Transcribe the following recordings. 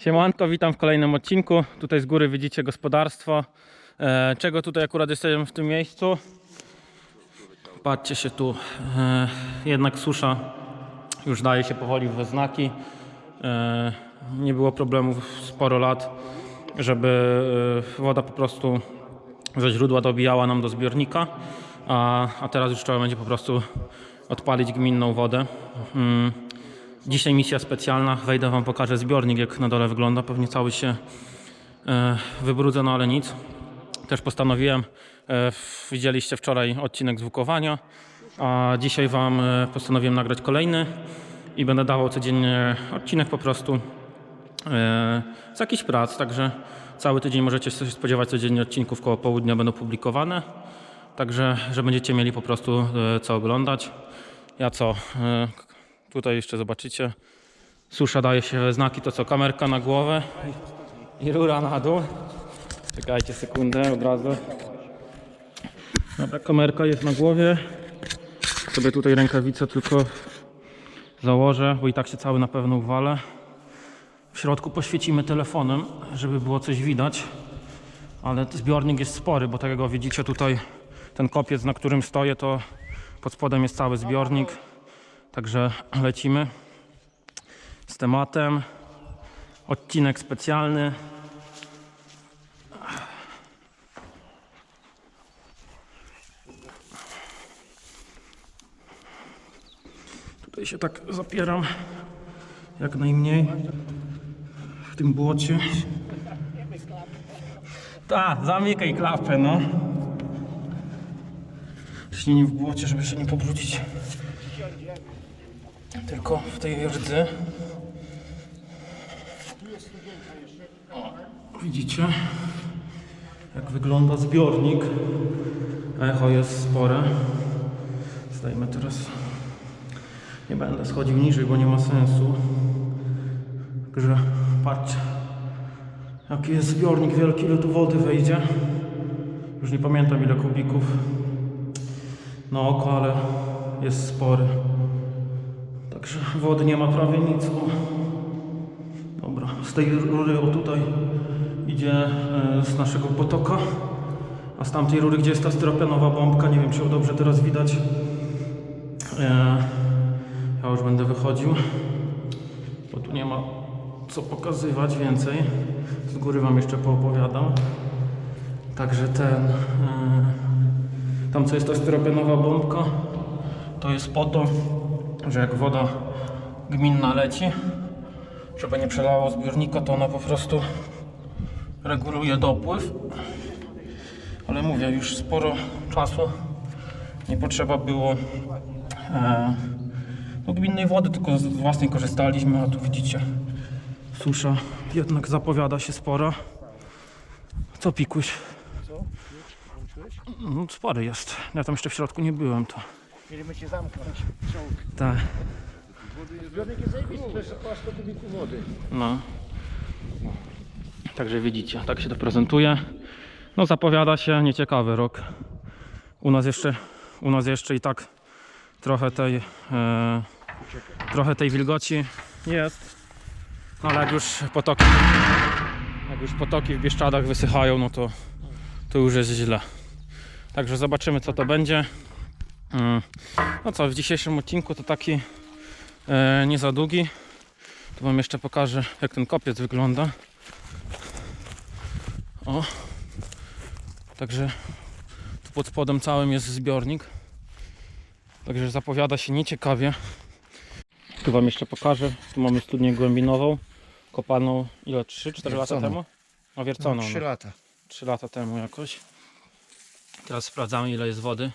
Siemanko, witam w kolejnym odcinku. Tutaj z góry widzicie gospodarstwo. E, czego tutaj akurat jestem w tym miejscu? Patrzcie się tu. E, jednak susza już daje się powoli we znaki. E, nie było problemów sporo lat, żeby woda po prostu ze źródła dobijała nam do zbiornika, a, a teraz już trzeba będzie po prostu odpalić gminną wodę. Dzisiaj misja specjalna. Wejdę Wam pokażę zbiornik, jak na dole wygląda. Pewnie cały się e, wybrudza, no ale nic. Też postanowiłem, e, widzieliście wczoraj odcinek z Wukowania, a dzisiaj Wam e, postanowiłem nagrać kolejny i będę dawał codziennie odcinek po prostu e, z jakichś prac, także cały tydzień możecie się spodziewać codziennie odcinków koło południa będą publikowane, także że będziecie mieli po prostu e, co oglądać. Ja co, e, tutaj jeszcze zobaczycie, susza daje się we znaki, to co, kamerka na głowę i, rura na dół. Czekajcie sekundę, od razu. Dobra, kamerka jest na głowie. Sobie tutaj rękawice tylko założę, bo i tak się cały na pewno uwalę. W środku poświecimy telefonem, żeby było coś widać. Ale zbiornik jest spory, bo tak jak widzicie tutaj, ten kopiec, na którym stoję, to pod spodem jest cały zbiornik. Także lecimy z tematem. Odcinek specjalny. Tutaj się tak zapieram jak najmniej w tym błocie. Tak, zamykaj klapę, no. Jeśli nie w błocie, żeby się nie pobrudzić. Tylko w tej rdzy. O, widzicie, jak wygląda zbiornik. Echo jest spore. Zdajmy teraz. Nie będę schodził niżej, bo nie ma sensu. Także patrzcie, jaki jest zbiornik wielki, ile tu wody wejdzie. Już nie pamiętam ile kubików na oko, ale jest spory. Także wody nie ma prawie nic. O. Dobra, z tej rury o tutaj idzie e, z naszego potoka, a z tamtej rury, gdzie jest ta styropenowa bombka, nie wiem czy ją dobrze teraz widać. E, ja już będę wychodził, bo tu nie ma co pokazywać więcej. Z góry Wam jeszcze poopowiadam. Także ten, e, tam co jest ta styropenowa bombka, to jest po to, że jak woda gminna leci, żeby nie przelało zbiornika, to ona po prostu reguluje dopływ. Ale mówię, już sporo czasu nie potrzeba było e, no, gminnej wody, tylko z własnej korzystaliśmy, a tu widzicie, susza jednak zapowiada się spora. Co pikuś? No, spory jest. Ja tam jeszcze w środku nie byłem, to Mieliśmy cię zamknąć. tak. Zbiornik jest zajebisty, to jest około 100 kubików wody. No. Także widzicie, tak się to prezentuje. No zapowiada się nieciekawy rok. U nas jeszcze, u nas jeszcze i tak trochę tej, e, trochę tej wilgoci jest. No ale jak już potoki, jak już potoki w Bieszczadach wysychają, no to, to już jest źle. Także zobaczymy co to będzie. Mm. No co, w dzisiejszym odcinku to taki e, nie za długi. Tu wam jeszcze pokażę jak ten kopiec wygląda. O. Także tu pod spodem całym jest zbiornik. Także zapowiada się nieciekawie. Tu wam jeszcze pokażę. Tu mamy studnię głębinową. Kopaną ile? 3-4 lata temu? No wierconą. Trzy no. lata. 3 lata temu jakoś. Teraz sprawdzamy ile jest wody.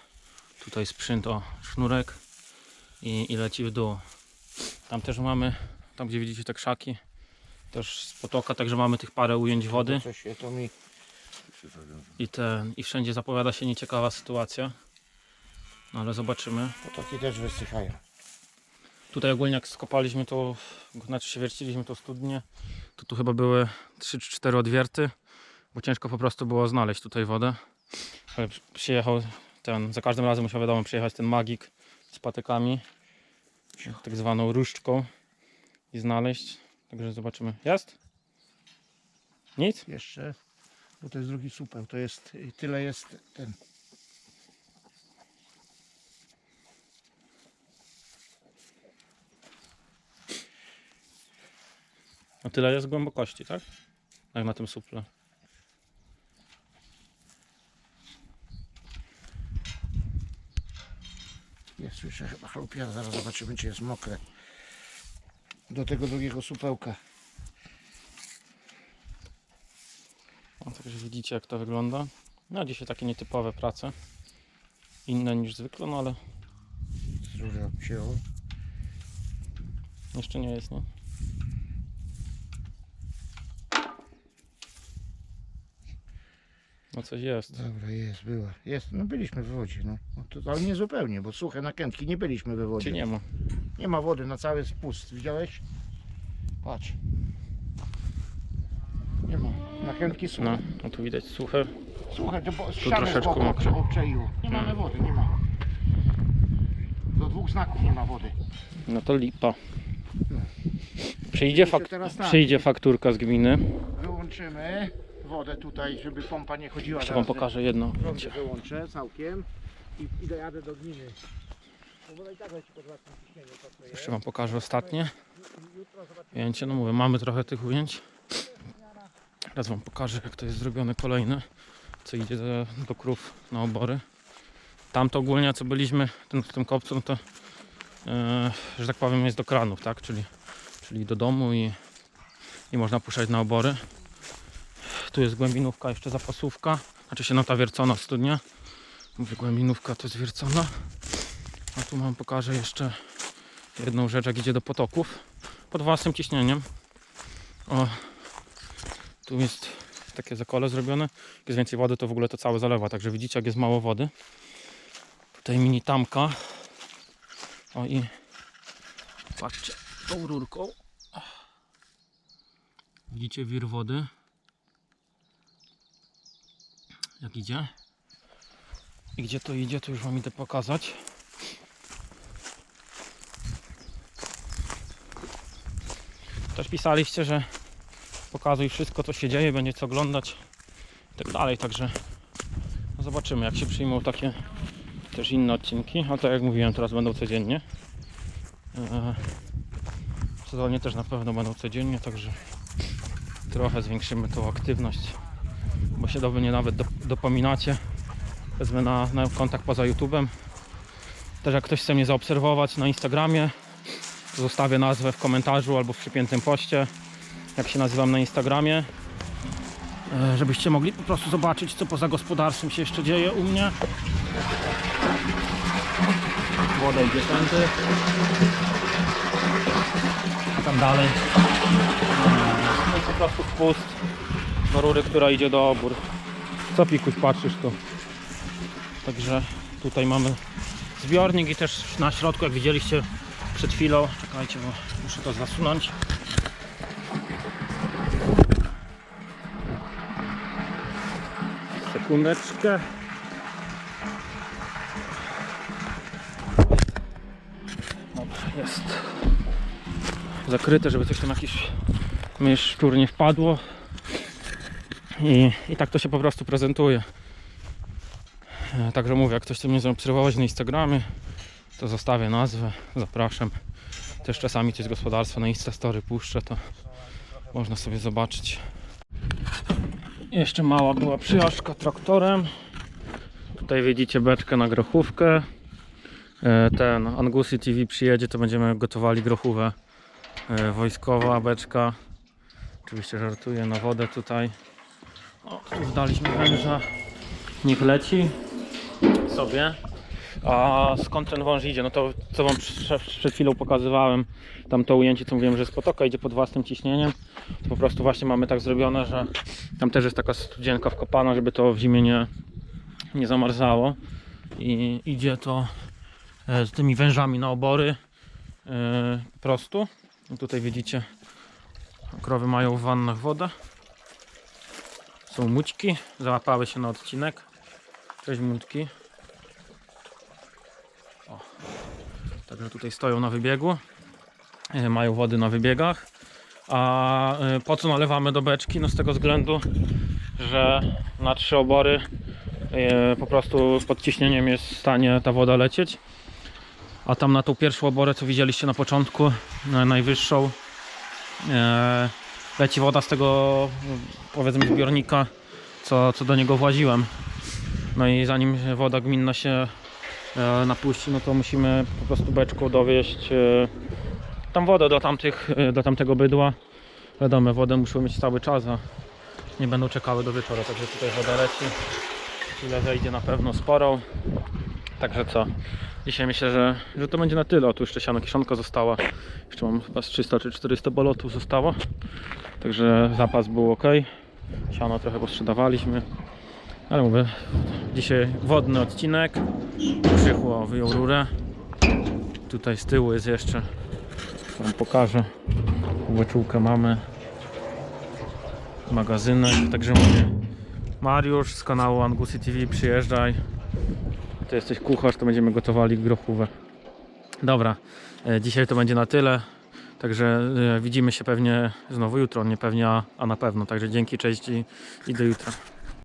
Tutaj sprzynt o sznurek i, i leci w dół. Tam też mamy, tam gdzie widzicie te krzaki, też z potoka, także mamy tych parę ujęć wody i, ten, i wszędzie zapowiada się nieciekawa sytuacja. No ale zobaczymy. Potoki też wysychają. Tutaj ogólnie jak skopaliśmy to, znaczy się wierciliśmy to studnie, to tu chyba były 3 czy 4 odwierty, bo ciężko po prostu było znaleźć tutaj wodę. Ale przy- przyjechał ten, za każdym razem musiał wiadomo przyjechać ten magik z patykami, tak zwaną różdżką i znaleźć. Także zobaczymy. Jest? Nic? Jeszcze. Bo to jest drugi supeł. To jest, tyle jest ten. No tyle jest głębokości, tak? Jak na tym suple. Jest, słyszę chyba chrupia. Zaraz zobaczymy, czy jest mokre. Do tego drugiego supełka. O, także widzicie jak to wygląda. No dzisiaj takie nietypowe prace. Inne niż zwykle, no ale Z rurą wziął. jeszcze nie jest, nie? No coś jest. Dobra, jest, była. Jest, no byliśmy w wodzie, no. no to, ale nie zupełnie, bo suche nakrętki nie byliśmy we wodzie. Czy nie ma? Nie ma wody, na cały spust. Widziałeś? Patrz. Nie ma. Nakrętki suche. No, no tu widać suche. Słuchaj, to bo z troszeczkę mokre. obczaiło. Nie mamy wody, nie ma. Do dwóch znaków nie ma wody. No to lipa. Przyjdzie, Jeszcze fak tak. przyjdzie fakturka z gminy. Wyłączymy wodę tutaj, żeby pompa nie chodziła. Jeszcze wam pokażę jedno. Prądy wyłączę całkiem i, i dojadę do gminy. I tak leci pod własnym ciśnieniem, to co jest. Jeszcze wam pokażę ostatnie Jutro zobaczymy. ujęcie. No mówię, mamy trochę tych ujęć. Teraz wam pokażę jak to jest zrobione kolejne. Co idzie do, do krów na obory. Tamto ogólnie co byliśmy ten, w tym kopcu, no to e, że tak powiem jest do kranów, tak? Czyli, czyli do domu i, i można puszczać na obory. Tu jest głębinówka, jeszcze zapasówka. Znaczy się no ta wiercona studnia. Mówię głębinówka to jest wiercona. A tu wam pokażę jeszcze jedną rzecz, jak idzie do potoków pod własnym ciśnieniem. O, tu jest takie zakole zrobione. Jak jest więcej wody, to w ogóle to całe zalewa. Także widzicie, jak jest mało wody. Tutaj mini tamka. O i patrzcie, tą rurką. Widzicie wir wody. Jak idzie. I gdzie to idzie, to już wam idę pokazać. Też pisaliście, że pokazuj wszystko co się dzieje, będzie co oglądać i tak dalej, także no zobaczymy jak się przyjmą takie też inne odcinki, a tak jak mówiłem teraz będą codziennie w sezonie też na pewno będą codziennie, także trochę zwiększymy tą aktywność bo się do mnie nawet do, dopominacie wezmę na, na kontakt poza YouTube'em też jak ktoś chce mnie zaobserwować na Instagramie Zostawię nazwę w komentarzu albo w przypiętym poście, jak się nazywam na Instagramie. E, Żebyście mogli po prostu zobaczyć, co poza gospodarstwem się jeszcze dzieje u mnie. Woda idzie tędy. Tam dalej. E, No po prostu wpust do rury, która idzie do obór. Co pikuś patrzysz tu? Także tutaj mamy zbiornik i też na środku, jak widzieliście przed chwilą, czekajcie, bo muszę to zasunąć. Sekundeczkę. Dobra, jest zakryte, żeby coś tam jakiś szczur nie wpadło. I, I tak to się po prostu prezentuje. E, Także mówię, jak ktoś chce mnie zaobserwować na Instagramie, to zostawię nazwę, zapraszam. Też czasami coś z gospodarstwa na Instastory puszczę, to można sobie zobaczyć. Jeszcze mała była przyjażdżka traktorem. Tutaj widzicie beczkę na grochówkę. E, Ten Angusy TV przyjedzie, to będziemy gotowali grochówę e, wojskowa beczka. Oczywiście żartuję na wodę tutaj. Zdaliśmy węża. Niech leci sobie. A skąd ten wąż idzie? No to co wam prze- przed chwilą pokazywałem, tam to ujęcie co mówiłem, że z potoka idzie pod własnym ciśnieniem. To po prostu właśnie mamy tak zrobione, że tam też jest taka studzienka wkopana, żeby to w zimie nie, nie zamarzało. I idzie to e, z tymi wężami na obory e, po prostu. I tutaj widzicie, krowy mają w wannach wodę. Są mućki, załapały się na odcinek. Cześć mutki. Także tutaj stoją na wybiegu. E, Mają wody na wybiegach. A y, po co nalewamy do beczki? No z tego względu, że na trzy obory y, po prostu pod ciśnieniem jest w stanie ta woda lecieć. A tam na tą pierwszą oborę, co widzieliście na początku, na najwyższą, e, leci woda z tego powiedzmy zbiornika, co, co do niego właziłem. No i zanim woda gminna się e, napuści, no to musimy po prostu beczką dowieść e, tam wodę do, tamtych, e, do tamtego bydła. Wiadomo, wodę muszą mieć cały czas, a nie będą czekały do wieczora, także tutaj woda leci. Ile zejdzie na pewno sporą. Także co? Dzisiaj myślę, że, że to będzie na tyle. O, tu jeszcze siano kiszonka została. Jeszcze mam chyba z 300 czy 400 bolotów zostało. Także zapas był ok. Siano trochę posprzedawaliśmy. Ale mówię, dzisiaj wodny odcinek. Krzychu wyjął rurę. Tutaj z tyłu jest jeszcze. Wam pokażę. Łeczułkę mamy. Magazynek. Także mówię. Mariusz z kanału Angusy TV przyjeżdżaj. Ty jesteś kucharz, to będziemy gotowali grochówę. Dobra, e, dzisiaj to będzie na tyle. Także e, widzimy się pewnie znowu jutro, nie pewnie, a, na pewno. Także dzięki, cześć i, i do jutra.